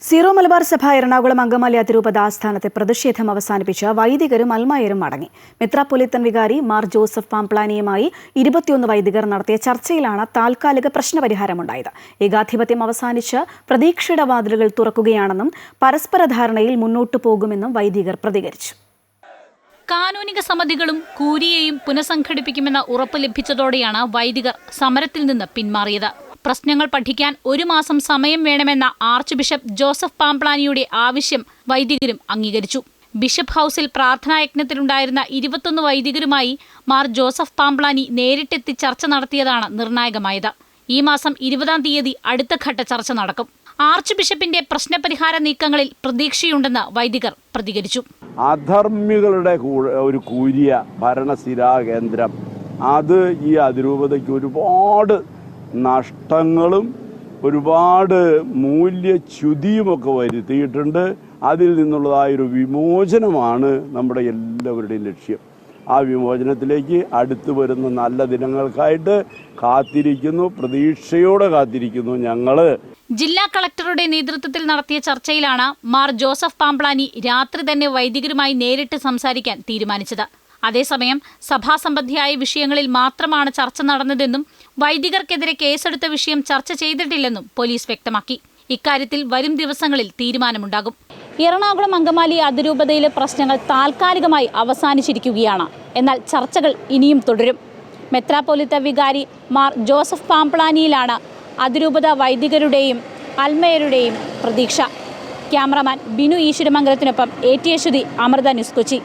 Zero Malabar സഭ എറണാകുളം അങ്കമാലി അതിരൂപത ആസ്ഥാനത്തെ പ്രതിഷേധം അവസാനിപ്പിച്ച വൈദികരും അൽമായരും മടങ്ങി. മെത്രാപൊലിത്തൻ വികാരി മാർ ജോസഫ് പാംപ്ലാനിയുമായി ഇരുപത്തിയൊന്ന് വൈദികർ നടത്തിയ ചർച്ചയിലാണ് താൽക്കാലിക പ്രശ്നപരിഹാരമുണ്ടായത്. ഏകാധിപത്യം അവസാനിച്ച് പ്രതീക്ഷയുടെ വാതിലുകൾ തുറക്കുകയാണെന്നും പരസ്പര ധാരണയിൽ മുന്നോട്ടു പോകുമെന്നും വൈദികർ പ്രതികരിച്ചു. കാനൂനിക സമിതികളും കൂരിയെയും പുനഃസംഘടിപ്പിക്കുമെന്ന ഉറപ്പ് ലഭിച്ചതോടെയാണ് വൈദികർ സമരത്തിൽ നിന്ന് പിന്മാറിയത്. പ്രശ്നങ്ങൾ പഠിക്കാൻ ഒരു മാസം സമയം വേണമെന്ന ആർച്ച് ബിഷപ്പ് ജോസഫ് പാംപ്ലാനിയുടെ ആവശ്യം വൈദികരും അംഗീകരിച്ചു. ബിഷപ്പ് ഹൌസിൽ പ്രാർത്ഥനായജ്ഞത്തിലുണ്ടായിരുന്ന ഇരുപത്തൊന്ന് വൈദികരുമായി മാർ ജോസഫ് പാംപ്ലാനി നേരിട്ടെത്തി ചർച്ച നടത്തിയതാണ് നിർണായകമായത്. ഈ മാസം ഇരുപതാം തീയതി അടുത്ത ഘട്ട ചർച്ച നടക്കും. ആർച്ച് ബിഷപ്പിന്റെ പ്രശ്നപരിഹാര നീക്കങ്ങളിൽ പ്രതീക്ഷയുണ്ടെന്ന് വൈദികർ പ്രതികരിച്ചു. അധർമ്മികളുടെ ഒരു കൂരിയ ഭരണസിരാ കേന്ദ്രം അത് ഈ അതിരൂപതയ്ക്ക് ഒരുപാട് നഷ്ടങ്ങളും ഒരുപാട് മൂല്യച്യുതിയുമൊക്കെ വരുത്തിയിട്ടുണ്ട്. അതിൽ നിന്നുള്ളതായൊരു വിമോചനമാണ് നമ്മുടെ എല്ലാവരുടെയും ലക്ഷ്യം. ആ വിമോചനത്തിലേക്ക് അടുത്തു വരുന്ന നല്ല ദിനങ്ങൾക്കായിട്ട് കാത്തിരിക്കുന്നു. പ്രതീക്ഷയോടെ കാത്തിരിക്കുന്നു ഞങ്ങൾ ജില്ലാ കളക്ടറുടെ നേതൃത്വത്തിൽ നടത്തിയ ചർച്ചയിലാണ് മാർ ജോസഫ് പാംപ്ലാനി രാത്രി തന്നെ വൈദികരുമായി നേരിട്ട് സംസാരിക്കാൻ തീരുമാനിച്ചത്. അതേസമയം സഭാസംബന്ധിയായ വിഷയങ്ങളിൽ മാത്രമാണ് ചർച്ച നടന്നതെന്നും വൈദികർക്കെതിരെ കേസെടുത്ത വിഷയം ചർച്ച ചെയ്തിട്ടില്ലെന്നും പോലീസ് വ്യക്തമാക്കി. ഇക്കാര്യത്തിൽ വരും ദിവസങ്ങളിൽ തീരുമാനമുണ്ടാകും. എറണാകുളം അങ്കമാലി അതിരൂപതയിലെ പ്രശ്നങ്ങൾ താൽക്കാലികമായി അവസാനിച്ചിരിക്കുകയാണ്. എന്നാൽ ചർച്ചകൾ ഇനിയും തുടരും. മെത്രാപ്പൊലിത്ത വികാരി മാർ ജോസഫ് പാംപ്ലാനിയിലാണ് അതിരൂപത വൈദികരുടെയും അൽമയരുടെയും പ്രതീക്ഷ. Cameraman Binu ഈശ്വരമംഗലത്തിനൊപ്പം A T Aswathi Amrita news Kochi.